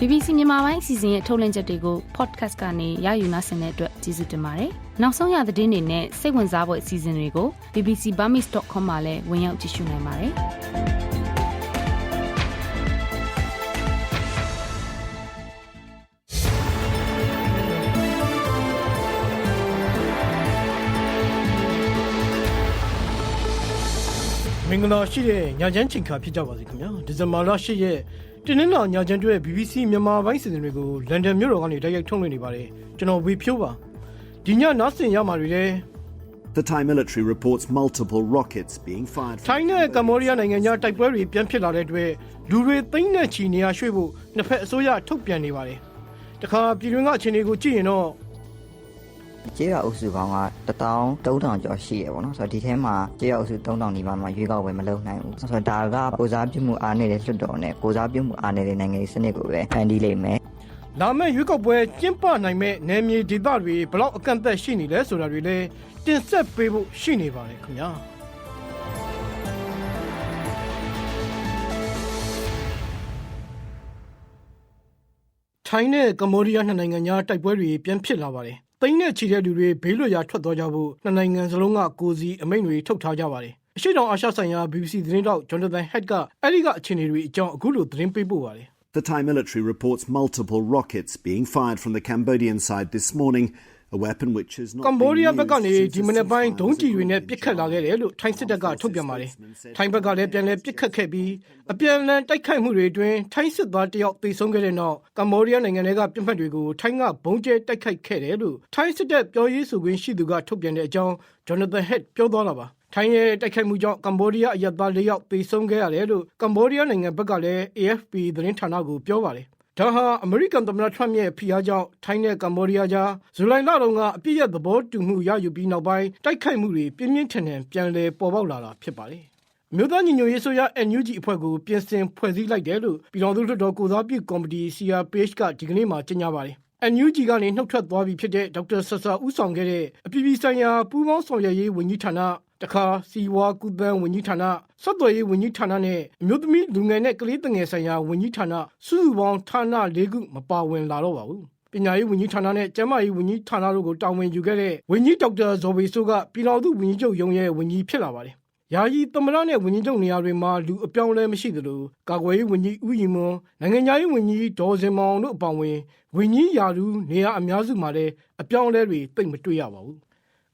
BBC မြန်မာပိုင်းအစီအစဉ်ရဲ့ထုတ်လွှင့်ချက်တွေကို podcast ကနေရယူနိုင်တဲ့အတွက်ကျေးဇူးတင်ပါတယ်။နောက်ဆုံးရသတင်းတွေနဲ့စိတ်ဝင်စားဖို့အစီအစဉ်တွေကို bbcburmese.com မှာလည်းဝင်ရောက်ကြည့်ရှုနိုင်ပါတယ်။မင်္ဂလာရှိတဲ့ညချမ်းချိန်ခါဖြစ်ကြပါစေခင်ဗျာဒီဇင်ဘာလ10ရက် တင်းနှင်းလာညချမ်းတွဲ BBC မြန်မာပိုင်းစီစဉ်တွေကိုလန်ဒန်မြို့တော်ကနေတိုက်ရိုက်ထုတ်လွှင့်နေပါတယ်ကျွန်တော်ဝေဖြိုးပါဒီညနားဆင်ရမှာတွေလဲ The Thai military reports multiple rockets being fired. from ထိုင်းနဲ့ကမ္ဘောဒီးယားနိုင်ငံကြားတိုက်ပွဲတွေပြန်ဖြစ်လာတဲ့အတွက်လူတွေသိမ့်တဲ့ချီနေရရွှေ့ဖို့နှစ်ဖက်အစိုးရထုတ်ပြန်နေပါတယ်တခါပြည်တွင်းကအခြေအနေကိုကြည့်ရင်တော့ ကျေးရွာအုပ်စုပေါင်းက13000ကျော်ရှိရပေါ့နော်ဆိုတော့ဒီထဲမှာကျေးရွာအုပ်စု3000နီးပါးမှာရွေးကောက်ပွဲမလုပ်နိုင်ဘူးဆိုတော့ဒါကကိုစားပြုမှုအားနေတဲ့လွှတ်တော်နဲ့ကိုစားပြုမှုအားနေတဲ့နိုင်ငံရေးစနစ်ကိုပဲဖန်တီးလိမ့်မယ်လာမယ့်ရွေးကောက်ပွဲကျင်းပနိုင်မဲ့နယ်မြေဒေသတွေဘလောက်အကန့်အသတ်ရှိနေလဲဆိုတာတွေလည်းတင်ဆက်ပေးဖို့ရှိနေပါတယ်ခင်ဗျာထိုင်းနဲ့ကမ္ဘောဒီးယားနှစ်နိုင်ငံကြားတိုက်ပွဲတွေပြန်ဖြစ်လာပါတယ်။ တိန်းနဲ့ချီတဲ့လူတွေဘေးလွတ်ရာထွက်သွားကြဖို့နှစ်နိုင်ငံစလုံးကကိုစီအမိန့်တွေထုတ်ထားကြပါတယ်။အရှိတောင်အာရှဆိုင်ရာ BBC သတင်းတောက် Jonathan Head ကအဲ့ဒီကအခြေအနေတွေအကြောင်းအခုလိုသတင်းပေးပို့ပါတယ်။ The Thai military reports multiple rockets being fired from the Cambodian side this morning, a weapon which is not ကမ္ဘောဒီးယား been ဘက်ကနေ used ဒီ since မ the နေ့ပိုင်း ceasefire ဒုံးကျည်တွေနဲ့ was ပစ်ခတ်လာခဲ့တယ်လို့ထိုင်းစစ်တပ်ကထုတ်ပြန်ပါတယ်။ထိုင်းဘက်ကလည်းပြန်လည်ပစ်ခတ်ခဲ့ပြီးအပြန်အလှန်တိုက်ခိုက်မှုတွေအတွင်းထိုင်းစစ်သားတယောက်သေဆုံးခဲ့တဲ့နောက်ကမ္ဘောဒီးယားနိုင်ငံကပြစ်မှတ်တွေကိုထိုင်းကဘုံကျဲတိုက်ခိုက်ခဲ့တယ်လို့ထိုင်းစစ်တပ်ပြောရေးဆိုခွင့်ရှိသူကထုတ်ပြန်တဲ့အကြောင်း Jonathan Head ပြောသွားတာပါ။ထိုင်းရဲ့တိုက်ခိုက်မှုကြောင့်ကမ္ဘောဒီးယားအရက်သား၄ယောက်သေဆုံးခဲ့ရတယ်လို့ကမ္ဘောဒီးယားနိုင်ငံဘက်ကလည်း AFP သတင်းဌာနကိုပြောပါတယ်။ ဒါဟာအမေရိကန်သမ္မတထရမ့်ရဲ့ဖိအားကြောင့်ထိုင်းနဲ့ကမ္ဘောဒီးယားကြားဇူလိုင်လတုန်းကအပြစ်ရသဘောတူမှုရယူပြီးနောက်ပိုင်းတိုက်ခိုက်မှုတွေပြင်းပြင်းထန်ထန်ပြန်လည်ပေါ်ပေါက်လာတာဖြစ်ပါတယ်။အမျိုးသားညီညွတ်ရေးဆိုရ NUG အဖွဲ့ကိုပြင်ဆင်ဖွဲ့စည်းလိုက်တယ်လို့ပြည်တော်သူလွှတ်တော်ကိုစားပြုကော်မတီ CRPH ကဒီကနေ့မှကြေညာပါတယ်။ NUG ကနေနှုတ်ထွက်သွားပြီဖြစ်တဲ့ဒေါက်တာဆဆာဦးဆောင်ခဲ့တဲ့အပြည်ပြည်ဆိုင်ရာပူးပေါင်းဆောင်ရွက်ရေးဝန်ကြီးဌာန တခါစီဝါကုသန်းဝန်ကြီးဌာနဆက်သွယ်ရေးဝန်ကြီးဌာနနဲ့အမျိုးသမီးလူငယ်နဲ့ကလေးငယ်ဆိုင်ရာဝန်ကြီးဌာနစုစုပေါင်းဌာန၄ခုမပါဝင်လာတော့ပါဘူးပညာရေးဝန်ကြီးဌာနနဲ့ကျန်းမာရေးဝန်ကြီးဌာနတို့ကိုတာဝန်ယူခဲ့တဲ့ဝန်ကြီးဒေါက်တာဇော်ဝေဆိုးကပြည်တော်သူဝန်ကြီးချုပ်ရုံးရဲ့ဝန်ကြီးဖြစ်လာပါတယ်ယာယီသမ္မတနဲ့ဝန်ကြီးချုပ်နေရာတွေမှာလူအပြောင်းလဲမရှိသလိုကာကွယ်ရေးဝန်ကြီးဦးရီမွန်နိုင်ငံခြားရေးဝန်ကြီးဒေါ်စင်မောင်တို့အပောင်ဝင်ဝန်ကြီးယာဒူးနေရာအများစုမှာလည်းအပြောင်းလဲတွေသိပ်မတွေ့ရပါဘူး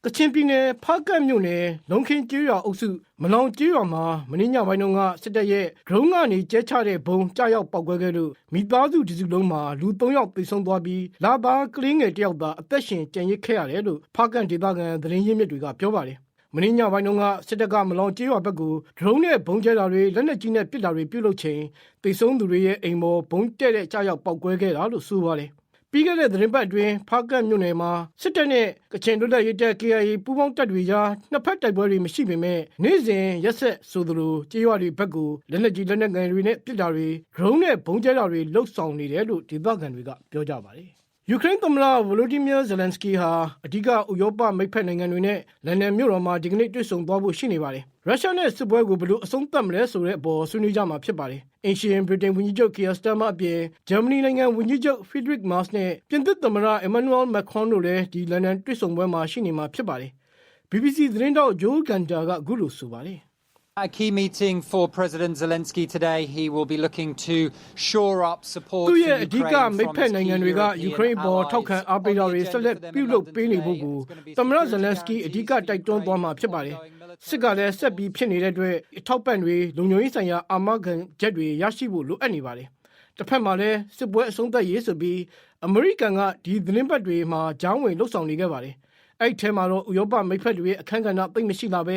ကချင်ပြည်နယ်ဖားကတ်မြို့နယ်လုံခင်းကျေးရွာအုပ်စုမလောင်ကျေးရွာမှာမင်းညပိုင်းတုန်းကစစ်တပ်ရဲ့ဒရုန်းကနေကျဲချတဲ့ဘုံကြားရောက်ပောက်ကွဲခဲ့လို့မိသားစုဒီစုလုံးမှာလူ၃ယောက်သေဆုံးသွားပြီးလာသားကလေးငယ်တစ်ယောက်သာအသက်ရှင်ကျန်ရစ်ခဲ့ရတယ်လို့ဖားကတ်ဒေသခံသတင်းရင်းမြစ်တွေကပြောပါတယ်မင်းညပိုင်းတုန်းကစစ်တပ်ကမလောင်ကျေးရွာဘက်ကိုဒရုန်းနဲ့ဘုံကျဲတာတွေလက်နက်ကြီးနဲ့ပစ်တာတွေပြုလုပ်ချိန်သေဆုံးသူတွေရဲ့အိမ်ပေါ်ဘုံတဲ့တဲ့ကြားရောက်ပောက်ကွဲခဲ့တာလို့ဆိုပါတယ် ပြီးခဲ့တဲ့သတင်းပတ်အတွင်းဖားကတ်မြို့နယ်မှာစစ်တပ်နဲ့ကချင်လွတ်လပ်ရေးတပ် KIA ပူးပေါင်းတပ်တွေကြားနှစ်ဖက်တိုက်ပွဲတွေမရှိပေမဲ့နေ့စဉ်ရက်ဆက်ဆိုသလိုကြေးရွာတွေဘက်ကိုလက်နက်ကြီးလက်နက်ငယ်တွေနဲ့ပစ်တာတွေဒရုန်းနဲ့ဘုံကျဲတာတွေလှုပ်ဆောင်နေတယ်လို့ဒေသခံတွေကပြောကြပါတယ် ယူကရိန်းသမ္မတဗလိုဒီမီယာဇလန်စကီဟာအဓိကဥရောပမိတ်ဖက်နိုင်ငံတွေနဲ့လန်ဒန်မြို့တော်မှာဒီကနေ့တွေ့ဆုံသွားဖို့ရှိနေပါတယ်။ရုရှားနဲ့စစ်ပွဲကိုဘယ်လိုအဆုံးသတ်မလဲဆိုတဲ့အပေါ်ဆွေးနွေးကြမှာဖြစ်ပါတယ်။အင်ရှင်ဗြိတိန်ဝန်ကြီးချုပ်ကီယာစတာမာအပြင်ဂျာမနီနိုင်ငံဝန်ကြီးချုပ်ဖီဒရစ်မာ့စ်နဲ့ပြင်သစ်သမ္မတအီမန်နျူယ်မက်ခရွန်တို့လည်းဒီလန်ဒန်တွေ့ဆုံပွဲမှာရှိနေမှာဖြစ်ပါတယ်။ BBC သတင်းတောက်ဂျိုးကန်တာကအခုလိုဆိုပါတယ်။ A key meeting for President Zelensky today. He will be looking to shore up support သူ့ for ရဲ့အဓိက Ukraine မိတ် from ဖက် its နိုင်ငံ key တွေက European ယူကရိန်းပေါ် allies. ထောက်ခံအားပေးတာတွေ On the ဆက်လက် agenda ပြု for them လုပ် in ပေးနေ London ဖို့ကို today is gonna be သမ္မတ security ဇလန်စကီ guarantees အဓိကတိုက်တွန်းသွားမှာဖြစ်ပါတယ် Ukraine စစ်ကလည်းဆက်ပြီးဖြစ်နေတဲ့အတွက်အထောက်ပံ့တွေလုံခြုံရေးဆိုင်ရာအာမခံချက်တွေရရှိဖို့လိုအပ်နေပါတယ်တစ်ဖက်မှာလည်းစစ်ပွဲအဆုံးသတ်ရေးဆိုပြီးအမေရိကန်ကဒီသတင်းပတ်တွေမှာကြောင်းဝင်လှုပ်ဆောင်နေခဲ့ပါတယ်အဲ့ဒီထဲမှာတော့ဥရောပမိတ်ဖက်တွေရဲ့အခမ်းကဏ္ဍသိမ့်မရှိလာပဲ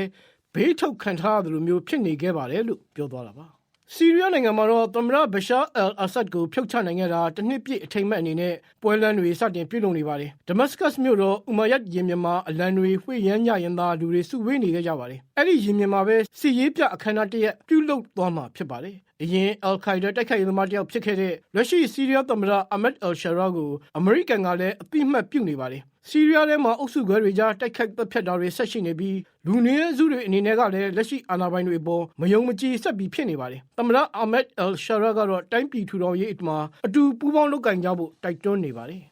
ဘေးထုတ်ခံထားရသလိုမျိုးဖြစ်နေခဲ့ပါတယ်လို့ပြောသွားတာပါဆီးရီးယားနိုင်ငံမှာတော့သမ္မတဘရှာအယ်အာဆတ်ကိုဖျောက်ချနိုင်ခဲ့တာတစ်နှစ်ပြည့်အထိမ်းအမှတ်အနေနဲ့ပွဲလမ်းတွေစတင်ပြုလုပ်နေပါတယ်။ဒမတ်စကတ်မြို့တော်ဥမာယတ်ရင်မြမာအလံတွေဝှေ့ရမ်းညရင်သာလူတွေစုဝေးနေခဲ့ကြပါတယ်အဲ့ဒီရင်မြင်မှာပဲစီရေးပြအခမ်းအနားတစ်ရက်ပြုလုပ်သွားမှာဖြစ်ပါတယ်အရင်အယ်ခိုင်ဒါတိုက်ခိုက်ရေးသမားတစ်ယောက်ဖြစ်ခဲ့တဲ့လက်ရှိစီးရီးယားသမ္မတအမက်အယ်ရှာရာကိုအမေရိကန်ကလည်းအသိအမှတ်ပြုနေပါတယ်စီးရီးယားထဲမှာအုပ်စုခွဲတွေကြားတိုက်ခိုက်တပ်ဖြတ်တာတွေဆက်ရှိနေပြီး လူနည်းစုတွေအနေနဲ့ကလည်းလက်ရှိအာဏာပိုင်တွေအပေါ်မယုံမကြည်ဆက်ပြီးဖြစ်နေပါတယ်သမ္မတအမက်အယ်ရှာရာကတော့တိုင်းပြည်ထူထောင်ရေးအမှာအတူပူးပေါင်းလုပ်ကင်ကြဖို့တိုက်တွန်းနေပါတယ်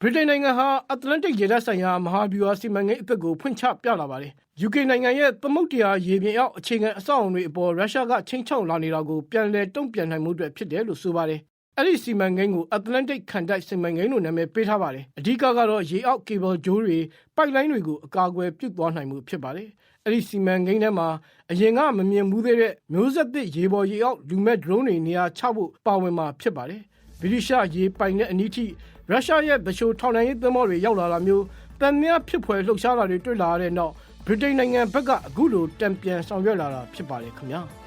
ဗြိတိန်နိုင်ငံဟာအတ္တလန်တိတ်ရေတပ်ဆိုင်ရာမဟာဗျူဟာစီမံကိန်းအသစ်ကိုဖွင့်ချပြလာပါတယ်။ UK နိုင်ငံရဲ့သမုဒ္ဒရာရေပြင်အောက်အခြေခံအဆောက်အုံတွေအပေါ်ရုရှားကချင်းချောက်လာနေတာကိုပြန်လည်တုံ့ပြန်နိုင်မှုအတွက်ဖြစ်တယ်လို့ဆိုပါတယ်။ အဲ့ဒီစီမံကိန်းကို Atlantic ခံတိုက်စီမံကိန်းလို့နာမည်ပေးထားပါတယ်။အဓိကကတော့ရေအောက်ကေဘယ်ဂျိုးတွေပိုက်လိုင်းတွေကိုအကာအကွယ်ပြုသွားနိုင်မှုဖြစ်ပါတယ်။အဲ့ဒီစီမံကိန်းထဲမှာအရင်ကမမြင်ဘူးသေးတဲ့မျိုးဆက်သစ်ရေပေါ်ရေအောက်လူမဲ့ drone တွေနေရာချဖို့ပါဝင်မှာဖြစ်ပါတယ်။ဗြိတိရှရေပိုင်တဲ့အနီးထိရုရှားရဲ့ဗရှိုထောင်နိုင်ရေးသင်္ဘောတွေရောက်လာတာမျိုးတန်မြဖြစ်ဖွယ်လှုပ်ရှားတာတွေတွေ့လာရတဲ့နောက်ဗြိတိန်နိုင်ငံဘက်ကအခုလိုတံပြန်ဆောင်ရွက်လာတာဖြစ်ပါတယ်ခင်ဗျာ။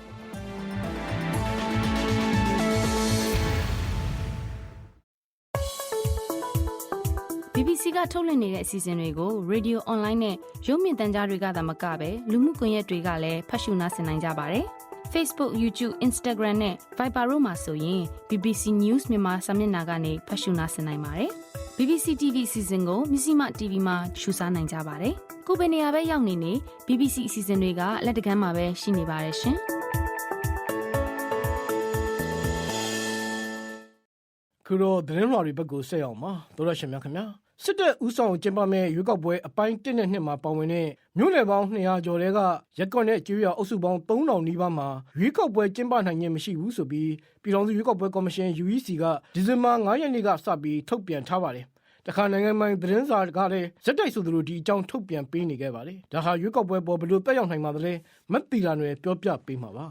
ထုတ်လွှင့်နေတဲ့အစီအစဉ်တွေကို Radio Online နဲ့ရုပ်မြင်သံကြားတွေကသာမကဘဲလူမှုကွန်ရက်တွေကလည်းဖတ်ရှုနားဆင်နိုင်ကြပါတယ်။ Facebook, YouTube, Instagram နဲ့ Viber တို့မှာဆိုရင် BBC News မြန်မာစာမျက်နှာကနေဖတ်ရှုနားဆင်နိုင်ပါတယ်။ BBC TV အစီအစဉ်ကိုမြစည်းမ TV မှာရှုစားနိုင်ကြပါတယ်။ကိုယ်ပင်နေရာပဲရောက်နေနေ BBC အစီအစဉ်တွေကလက်တကမ်းမှာပဲရှိနေပါတယ်ရှင်။ခုတော့သတင်းလွှာတွေဘက်ကိုဆက်အောင်ပါသောရရှင်များခင်ဗျာ စစ်တပ်ဥဆောင်ကျင်းပမဲ့ရွေးကောက်ပွဲအပိုင်း1နဲ့2မှာပါဝင်တဲ့မြို့နယ်ပေါင်း200ကျော်တဲကရက်ကွက်နဲ့ကျွေးရအုပ်စုပေါင်း3000နီးပါးမှာရွေးကောက်ပွဲကျင်းပနိုင်ခြင်းမရှိဘူးဆိုပြီးပြည်ထောင်စုရွေးကောက်ပွဲကော်မရှင် UEC ကဒီဇင်ဘာ9ရက်နေ့ကစပြီးထုတ်ပြန်ထားပါတယ်တခါနိုင်ငံပိုင်သတင်းစာကလည်းဇက်တိုက်ဆိုသလိုဒီအကြောင်းထုတ်ပြန်ပေးနေခဲ့ပါတယ်ဒါဟာရွေးကောက်ပွဲပေါ်ဘယ်လိုတက်ရောက်နိုင်ပါသလဲမက်တီလာတွေပြောပြပေးမှာပါ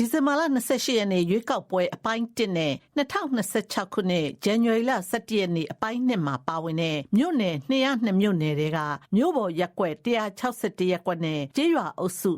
ဒီဇင်ဘာလ28ရက်နေ့ရွေးကောက်ပွဲအပိုင်း1နဲ့2026ခုနှစ်ဇန်နဝါရီလ17ရက်နေ့အပိုင်း2မှာပါဝင်တဲ့မြို့နယ်202မြို့နယ်တွေကမြို့ပေါ်ရက်ကွက်161ရက်ကွက်နဲ့ကျေးရွာအုပ်စု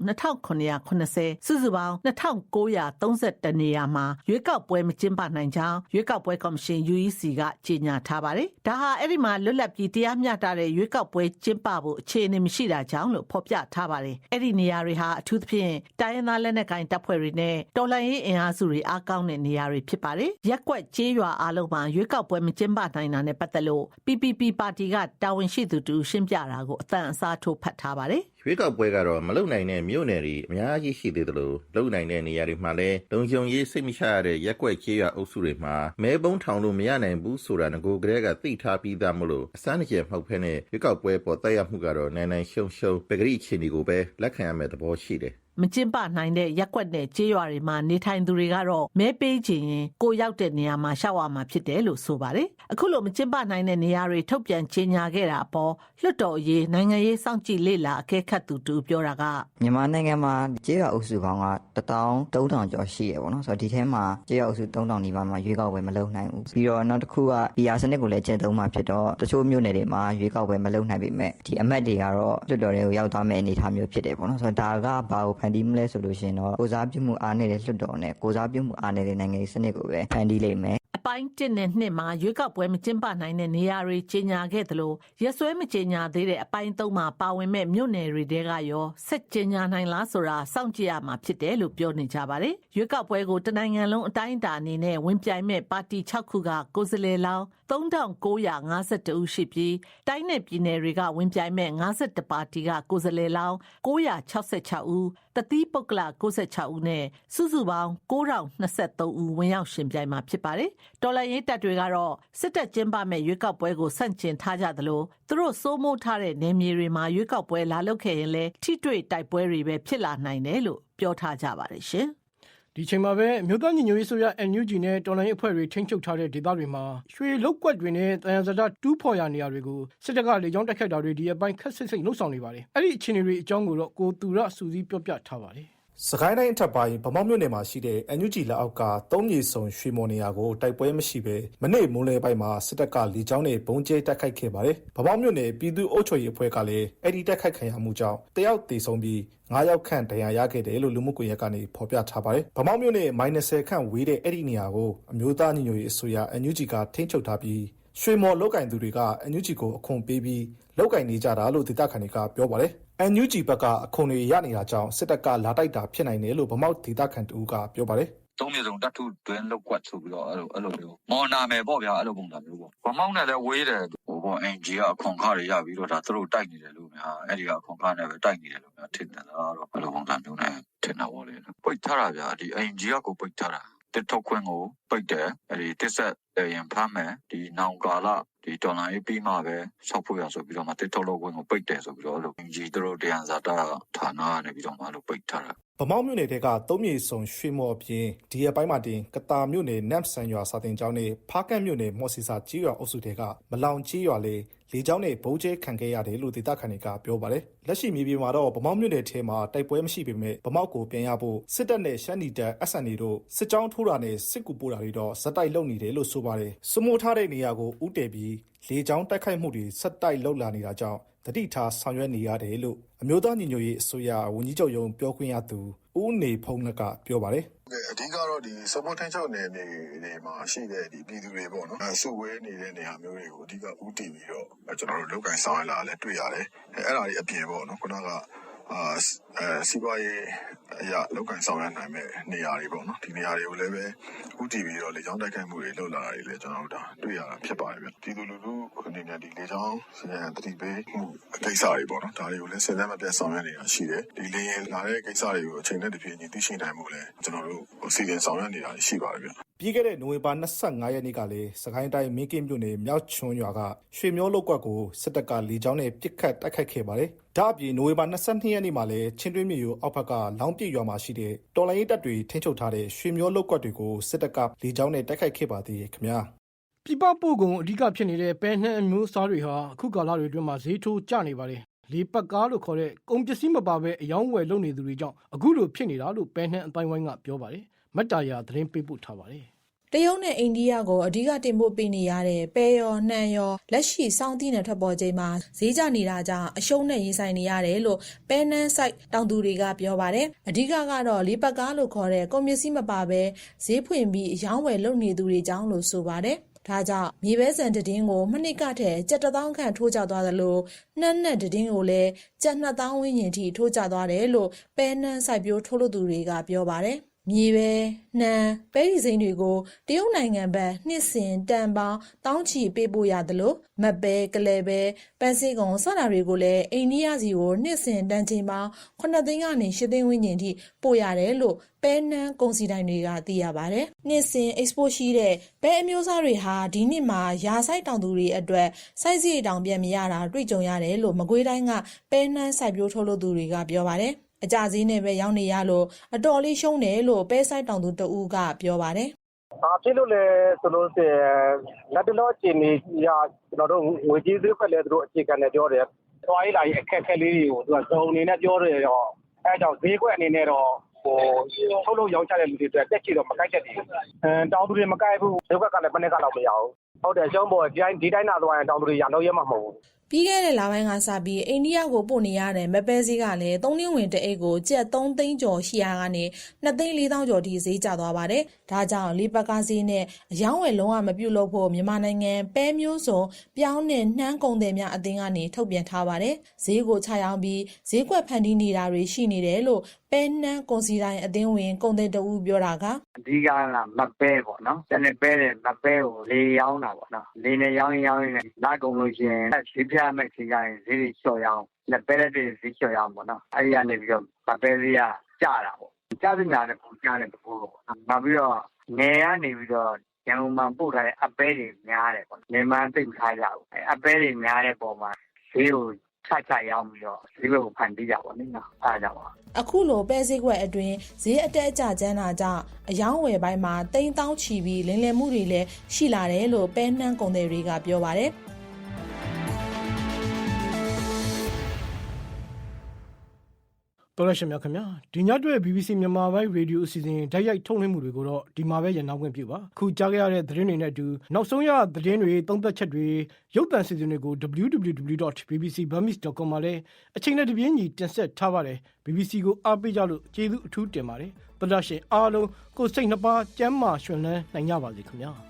2980စုစုပေါင်း2931နေရာမှာရွေးကောက်ပွဲမကျင်းပနိုင်ကြောင်းရွေးကောက်ပွဲကော်မရှင် UEC ကကြေညာထားပါတယ်။ဒါဟာအဲ့ဒီမှာလွတ်လပ်ပြီးတရားမျှတတဲ့ရွေးကောက်ပွဲကျင်းပဖို့အခြေအနေမရှိတာကြောင့်လို့ဖော်ပြထားပါတယ်။အဲ့ဒီနေရာတွေဟာအထူးသဖြင့်တိုင်းရင်းသားလက်နက်ကိုင်တပ်ဖွဲ့တွေနဲ့တော်လှန်ရေးအင်အားစုတွေအားကောင်းတဲ့နေရာတွေဖြစ်ပါတယ်။ရက်ကွက်ကျေးရွာအားလုံးမှာရွေးကောက်ပွဲမကျင်းပနိုင်တာနဲ့ပတ်သက်လို့ PPP ပါတီကတာဝန်ရှိသူတူရှင်းပြတာကိုအတန်အစားထိုးဖတ်ထားပါတယ်။ရွေးကောက်ပွဲကတော့မလုံနိုင်တဲ့မြို့နယ်တွေအများကြီးရှိသေးတယ်လို့လုံနိုင်တဲ့နေရာတွေမှာလည်းလုံခြုံရေးစိတ်မချရတဲ့ရက်ွက်ကျေးရွာအုပ်စုတွေမှာမဲပုံးထောင်လို့မရနိုင်ဘူးဆိုတာငကိုကလေးကသိထားပြီးသားမလို့အစမ်းတကျမဟုတ်ဖ ೇನೆ ရွေးကောက်ပွဲပေါ်တက်ရောက်မှုကတော့နိုင်နိုင်ရှုံရှုံပဂရိချီနီကိုပဲလက်ခံရမယ့်သဘောရှိတယ် မကျင်းပနိုင်တဲ့ရက်ကွက်နဲ့ကျေးရွာတွေမှာနေထိုင်သူတွေကတော့မဲပေးချင်ရင်ကိုရောက်တဲ့နေရာမှာရှောက်ရမှာဖြစ်တယ်လို့ဆိုပါတယ်။အခုလိုမကျင်းပနိုင်တဲ့နေရာတွေထုတ်ပြန်ကြေညာခဲ့တာအပေါ်လွှတ်တော်အရေးနိုင်ငံရေးစောင့်ကြည့်လေ့လာအကဲခတ်သူတူပြောတာကမြန်မာနိုင်ငံမှာကျေးရွာအုပ်စုပေါင်းက13000ကျော်ရှိရပေါ့နော်ဆိုတော့ဒီထဲမှာကျေးရွာအုပ်စု3000နီးပါးမှာရွေးကောက်ပွဲမလုပ်နိုင်ဘူးပြီးတော့နောက်တစ်ခုက PR စနစ်ကိုလည်းကျင့်သုံးမှဖြစ်တော့တချို့မြို့နယ်တွေမှာရွေးကောက်ပွဲမလုပ်နိုင်ပေမဲ့ဒီအမတ်တွေကတော့လွှတ်တော်တွေကိုရောက်သွားမယ့်အနေအထားမျိုးဖြစ်တယ်ပေါ့နော်ဆိုတော့ဒါကဘာကိုဖန်တီးမလဲဆိုလို့ရှိရင်တော့ကိုစားပြုမှုအားနေတဲ့လွှတ်တော်နဲ့ကိုစားပြုမှုအားနေတဲ့နိုင်ငံရေးစနစ်ကိုပဲဖန်တီးလိမ့်မယ် အပိုင်း1နဲ့2မှာရွေးကောက်ပွဲမကျင်းပနိုင်တဲ့နေရာတွေကြီးညာခဲ့သလိုရက်စွဲမကြီးညာသေးတဲ့အပိုင်း3မှာပါဝင်မဲ့မြို့နယ်တွေတဲကရောဆက်ကြီးညာနိုင်လားဆိုတာစောင့်ကြည့်ရမှာဖြစ်တယ်လို့ပြောနေကြပါတယ်။ရွေးကောက်ပွဲကိုတနိုင်ငံလုံးအတိုင်းအတာအနေနဲ့ဝင်ပြိုင်မဲ့ပါတီ6ခုကကိုယ်စားလှယ်လောင်း3952ဦးရှိပြီးတိုင်းနယ်ပြည်နယ်တွေကဝင်ပြိုင်မဲ့52ပါတီကကိုယ်စားလှယ်လောင်း966ဦးတတိပုဂ္ဂလ96ဦးနဲ့စုစုပေါင်း9023ဦးဝင်ရောက်ရှင်ပြိုင်မှာဖြစ်ပါတယ်။တော်လန်ရေးတပ်တွေကတော့စစ်တပ်ကျင်းပမဲ့ရွေးကောက်ပွဲကိုဆန့်ကျင်ထားကြသလိုသူတို့စိုးမိုးထားတဲ့နယ်မြေတွေမှာရွေးကောက်ပွဲလာလုပ်ခဲ့ရင်လည်းထိတွေ့တိုက်ပွဲတွေပဲဖြစ်လာနိုင်တယ်လို့ပြောထားကြပါတယ်ရှင်။ဒီချိန်မှာပဲမြို့သားညီညွတ်ရေးဆိုရ NUG နဲ့တော်လိုင်းအဖွဲ့တွေထိန်းချုပ်ထားတဲ့ဒေသတွေမှာရွှေလုတ်ကွက်တွေနဲ့တယံဇာတတူးဖော်ရနေရာတွေကိုစစ်တပ်ကလေကြောင်းတိုက်ခိုက်တာတွေဒီအပိုင်းခက်ဆစ်စိတ်လှုပ်ဆောင်နေပါတယ်။အဲ့ဒီအခြေအနေတွေအကြောင်းကိုတော့ကိုသူရစူစီပြောပြထားပါတယ်။ စကိုင်းတိုင်းအထက်ပိုင်းဗမောက်မြို့နယ်မှာရှိတဲ့ NUG လက်အောက်ကသုံးမြေစုံရွှေမော်နေရာကိုတိုက်ပွဲမရှိဘဲမနေ့မိုးလယ်ပိုင်းမှာစစ်တပ်ကလေကြောင်းနဲ့ဘုံကျဲတိုက်ခိုက်ခဲ့ပါတယ်။ဗမောက်မြို့နယ်ပြည်သူ့အုပ်ချုပ်ရေးအဖွဲ့ကလည်းအဲ့ဒီတိုက်ခိုက်ခံရမှုကြောင့်တယောက်သေဆုံးပြီး9ယောက်ခန့်ဒဏ်ရာရခဲ့တယ်လို့လူမှုကွန်ရက်ကနေဖော်ပြထားပါတယ်။ဗမောက်မြို့နယ်မိုင်20ခန့်ဝေးတဲ့အဲ့ဒီနေရာကိုအမျိုးသားညီညွတ်ရေးအစိုးရ NUG ကထိန်းချုပ်ထားပြီး ရွှေမော်လောက်ကင်သူတွေက NUG ကိုအခွန်ပေးပြီးလောက်ကင်နေကြတာလို့ဒေသခံတွေကပြောပါတယ်။ NUG ဘက်က အခွန်တွေရနေတာကြောင့်စစ်တပ်ကလာတိုက်တာဖြစ်နိုင်တယ်လို့ဗမောက်ဒေသခံတူကပြောပါတယ် သုံးမျိုးစုံတတ်ထုတွင်းလောက်ကွက်ဆိုပြီးတော့ အဲ့လိုအဲ့လိုမျိုး မော်နာမယ်ပေါ့ဗျာ အဲ့လိုပုံစံမျိုးပေါ့ဗမောင်းနဲ့လည်းဝေးတယ်ဟိုပေါ့အင်ဂျီကအခွန်ခတွေရပြီးတော့ဒါသူတို့တိုက်နေတယ်လို့များ အဲ့ဒီကအခွန်ခနဲ့ပဲ တိုက်နေတယ်လို့များ ထင်တယ်လားတော့ အဲ့လိုပုံစံမျိုးနဲ့ ထင်တာပေါ့လေ ပိတ်ထားတာဗျာဒီအင်ဂျီကကို ပိတ်ထားတာ တစ်ထုတ်ခွင့်ကိုပိတ်တယ်အဲ့ဒီတစ်ဆက်ရင်ဖမ်းမယ်ဒီနောင်ကာလဒီဒေါ်လာရေးပြီးမှပဲဆောက်ဖို့ရဆိုပြီးတော့မှတစ်ထုတ်လို့ခွင့်ကိုပိတ်တယ်ဆိုပြီးတော့အဲ့လိုအင်ဂျီသူတို့တရားဇာတာဌာနကနေပြီးတော့မှအဲ့လိုပိတ်ထားတာဗမောက်မြို့နယ်တဲကသုံးမြေဆုံရွှေမော်အပြင်ဒီရက်ပိုင်းမှာတင်ကတာမြို့နယ်နမ်ဆန်ရွာစာတင်ကျောင်းနဲ့ဖားကန့်မြို့နယ်မော်စီစာကြီးရွာအုပ်စုတဲကမလောင်ကြီးရွာလေး လေကျောင်းနဲ့ဘုံကျဲခံခဲ့ရတယ်လို့ဒေသခံတွေကပြောပါတယ်လက်ရှိမြေပြင်မှာတော့ဗမောက်မြို့နယ်ထဲမှာတိုက်ပွဲမရှိပေမဲ့ဗမောက်ကိုပြန်ရဖို့စစ်တပ်နဲ့ရှမ်းနီတပ် SNA တို့စစ်ကြောင်းထိုးတာနဲ့စစ်ကူပို့တာတွေတော့ဇက်တိုက်လုပ်နေတယ်လို့ဆိုပါတယ်စမိုးထားတဲ့နေရာကိုဥတည်ပြီးလေကျောင်းတိုက်ခိုက်မှုတွေဆက်တိုက်လုပ်လာနေတာကြောင့် တတိထားဆောင်ရွက်နေရတယ်လို့အမျိုးသားညီညွတ်ရေးအစိုးရဝန်ကြီးချုပ်ရုံးပြောခွင့်ရသူဦးနေဖုံးလကပြောပါတယ်အဓိကတော့ဒီစပေါ်တန်ချုပ်နယ်မြေတွေမှာရှိတဲ့ဒီပြည်သူတွေပေါ့နော်အဲစုဝဲနေတဲ့နေရာမျိုးတွေကိုအဓိကဦးတည်ပြီးတော့ကျွန်တော်တို့လောက်ကင်ဆောင်ရလာလဲတွေ့ရတယ်အဲအဲ့ဒါတွေအပြင်ပေါ့နော်ခုနကအာအဲ စီးပွားရေးအရာလောက်ကင်ဆောင်ရနိုင်မဲ့နေရာတွေပေါ့နော်ဒီနေရာတွေကိုလည်းပဲဦးတည်ပြီးတော့လေကြောင်းတိုက်ခိုက်မှုတွေလုပ်လာတာတွေလည်းကျွန်တော်တို့ဒါတွေ့ရတာဖြစ်ပါတယ်ဗျပြည်သူလူထုအနေနဲ့ဒီလေကြောင်းစီရင်တတိပေးမှုအကိစ္စတွေပေါ့နော်ဒါတွေကိုလည်းစဉ်းစားမပြတ်ဆောင်ရွက်နေတာရှိတယ်ဒီလေရင်လာတဲ့ကိစ္စတွေကိုအချိန်နဲ့တပြေးညီသိရှိနိုင်မှုလည်းကျွန်တော်တို့စီရင်ဆောင်ရွက်နေတာရှိပါတယ်ဗျ ပြီးခဲ့တဲ့နိုဝင်ဘာ25ရက်နေ့ကလည်းစကိုင်းတိုင်းမင်းကင်းမြို့နယ်မြောက်ချွန်းရွာကရွှေမျောလုတ်ကွက်ကိုစစ်တပ်ကလေကြောင်းနဲ့ပစ်ခတ်တိုက်ခိုက်ခဲ့ပါတယ်။ဒါ့အပြင်နိုဝင်ဘာ22ရက်နေ့မှာလည်းချင်းတွင်းမြို့အောက်ဘက်ကလောင်းပြည့်ရွာမှာရှိတဲ့တော်လိုင်းရေးတပ်တွေထိန်းချုပ်ထားတဲ့ရွှေမျောလုတ်ကွက်တွေကိုစစ်တပ်ကလေကြောင်းနဲ့တိုက်ခိုက်ခဲ့ပါသေးတယ်ခင်ဗျာ။ပြပပို့ကုန်အဓိကဖြစ်နေတဲ့ပဲနှံအမျိုးအစားတွေဟာအခုကာလတွေအတွင်းမှာဈေးထိုးကျနေပါတယ်။လေပတ်ကားလို့ခေါ်တဲ့ကုန်ပစ္စည်းမပါဘဲအယောင်းဝယ်လုပ်နေသူတွေကြောင့်အခုလိုဖြစ်နေတာလို့ပဲနှံအတိုင်းဝိုင်းကပြောပါတယ်။မတ်တာယာသတင်းပေးပို့ထားပါတယ်။ တရုတ်နဲ့အိန္ဒိယကိုအဓိကတင်ပို့ပေးနေရတဲ့ပဲရောနှံရောလက်ရှိစောင်းသီးနဲ့ထွက်ပေါ်ချိန်မှာဈေးကျနေတာကြောင့်အရှုံးနဲ့ရင်ဆိုင်နေရတယ်လို့ပဲနန်းဆိုင်တောင်သူတွေကပြောပါတယ်အဓိကကတော့လေးပတ်ကားလို့ခေါ်တဲ့ကုန်ပစ္စည်းမပါဘဲဈေးဖွင့်ပြီးအယောင်းဝယ်လုပ်နေသူတွေကြောင့်လို့ဆိုပါတယ်ဒါကြောင့်မြေပဲစံတည်င်းကိုမနစ်ကထက်ကြက်တစ်သောင်းခန့်ထိုးကျသွားသလိုနှမ်းနဲ့တည်င်းကိုလည်းကြက်နှစ်သောင်းဝန်းကျင်ထိထိုးကျသွားတယ်လို့ပဲနန်းစိုက်ပျိုးထုတ်လုပ်သူတွေကပြောပါတယ် မြေပဲနှမ်းပဲရီစိမ်းတွေကိုတရုတ်နိုင်ငံဘက်နှစ်စဉ်တန်ပေါင်းတောင်းချီပေးပို့ရသလိုမတ်ပဲကလဲပဲပန်းစည်းကုံစတာတွေကိုလည်းအိန္ဒိယစီကိုနှစ်စဉ်တန်ချိန်ပေါင်း9သိန်းကနေ10သိန်းဝန်းကျင်ထိပို့ရတယ်လို့ပဲနန်းကုန်စည်တိုင်းတွေကသိရပါတယ်။နှစ်စဉ် export ရှိတဲ့ပဲအမျိုးအစားတွေဟာဒီနှစ်မှာရာဆိုင်တောင်သူတွေအတွက်စိုက်စည်းတောင်ပြန်မရတာတွေ့ကြုံရတယ်လို့မကွေးတိုင်းကပဲနန်းစိုက်ပျိုးထုတ်လုပ်သူတွေကပြောပါတယ်။ အကြစည်းနဲ့ပဲရောင်းနေရလို့အတော်လေးရှုံးတယ်လို့ပဲဆိုင်တောင်သူတဦးကပြောပါတယ်။ဘာဖြစ်လို့လဲဆိုလို့ရှိရင်လက်တလောအချိန်ကြီးရကျွန်တော်တို့ငွေကြေးသေးဖက်လဲသူတို့အခြေခံနဲ့ပြောတယ်။သွားရေးလာရေးအခက်အခဲလေးတွေကိုသူကစုံအနေနဲ့ပြောတယ်တော့အဲကြောင့်ဈေးကွက်အနေနဲ့တော့ဟိုထုတ်လို့ရောင်းချတဲ့လူတွေအတွက်တက်ချီတော့မကိုက်ချက်တည်း။အဲတောင်သူတွေမကိုက်ဘူးဈေးကွက်ကလည်းမနေ့ကတော့မရဘူး။ဟုတ်တယ်ရှုံးပေါ်ဒီတိုင်းဒီတိုင်းနာသွားရင်တောင်သူတွေရတော့ရမှာမဟုတ်ဘူး။ ပြီးခဲ့တဲ့လပိုင်းကစပြီးအိန္ဒိယကိုပို့နေရတဲ့မပဲစည်းကလည်းသုံးလင်းဝင်တအိတ်ကိုကျပ်3သိန်းကျော်ရှိရာကနေ2သိန်း4သောင်းကျော်ထိဈေးကျသွားပါတယ်။ဒါကြောင့်လေးပတ်ကားဈေးနဲ့အယောင်းဝယ်လုံးဝမပြုတ်လို့ဖို့မြန်မာနိုင်ငံပဲမျိုးစုံပြောင်းနဲ့နှမ်းကုန်တယ်များအသင်းကနေထုတ်ပြန်ထားပါတယ်။ဈေးကိုချရောင်းပြီးဈေးကွက်ဖန်တီးနေတာတွေရှိနေတယ်လို့ ပဲနှမ်းကုန်စီတိုင်းအသင်းဝင်ကုန်တဲ့တဦးပြောတာကအဓိကကမပဲပေါ့နော်။တနေ့ပဲတယ်မပဲကိုလေရောင်းတာပေါ့နော်။လေနဲ့ရောင်းရင်ရောင်းရင်လာကုန်လို့ရှိရင်ဈေးပြမဲ့ချိန်ကျရင်ဈေးတွေလျှော့ရောင်းလက်ပဲတဲ့ဈေးလျှော့ရောင်းပေါ့နော်။အဲဒီကနေပြီးတော့မပဲဈေးကကျတာပေါ့။ကျတဲ့ညာနဲ့ပူကျတဲ့တကူပေါ့။နောက်ပြီးတော့ငယ်ကနေပြီးတော့ရန်ကုန်မှာပို့ထားတဲ့အပဲတွေများတယ်ပေါ့။နေမှန်းသိမထားကြဘူး။အပဲတွေများတဲ့ပုံမှာဈေးကို ချချရောင်းပြီးတော့ဈေးဘက်ကိုဖန်တီးကြပါလိမ့်နော်။အဲဒါကြောင့်ပါအခုလိုပဲဈေးကွက်အတွင်းဈေးအတက်အကျကျန်းတာကြောင့်အယောင်းဝယ်ပိုင်းမှာတိန်းတောင်းချီပြီးလင်းလယ်မှုတွေလည်းရှိလာတယ်လို့ပဲနှမ်းကုန်တဲ့တွေကပြောပါတယ်။ တော်ရရှိမြခင်ဗျာဒီညအတွက် BBC မြန်မာပိုင်းရေဒီယိုအစီအစဉ်ဓာတ်ရိုက်ထုတ်လွှင့်မှုတွေကိုတော့ဒီမှာပဲရန်နာခွင့်ပြုပါခုကြားခဲ့ရတဲ့သတင်းတွေနဲ့အတူနောက်ဆုံးရသတင်းတွေသုံးသက်ချက်တွေရုပ်သံစီစဉ်တွေကို www.bbcburmese.com မှာလည်းအချိန်နဲ့တပြေးညီတင်ဆက်ထားပါတယ် BBC ကိုအားပေးကြလို့ကျေးဇူးအထူးတင်ပါတယ်တော်ရရှိအားလုံးကိုစိတ်နှပါကျမ်းမာရွှင်လန်းနိုင်ကြပါစေခင်ဗျာ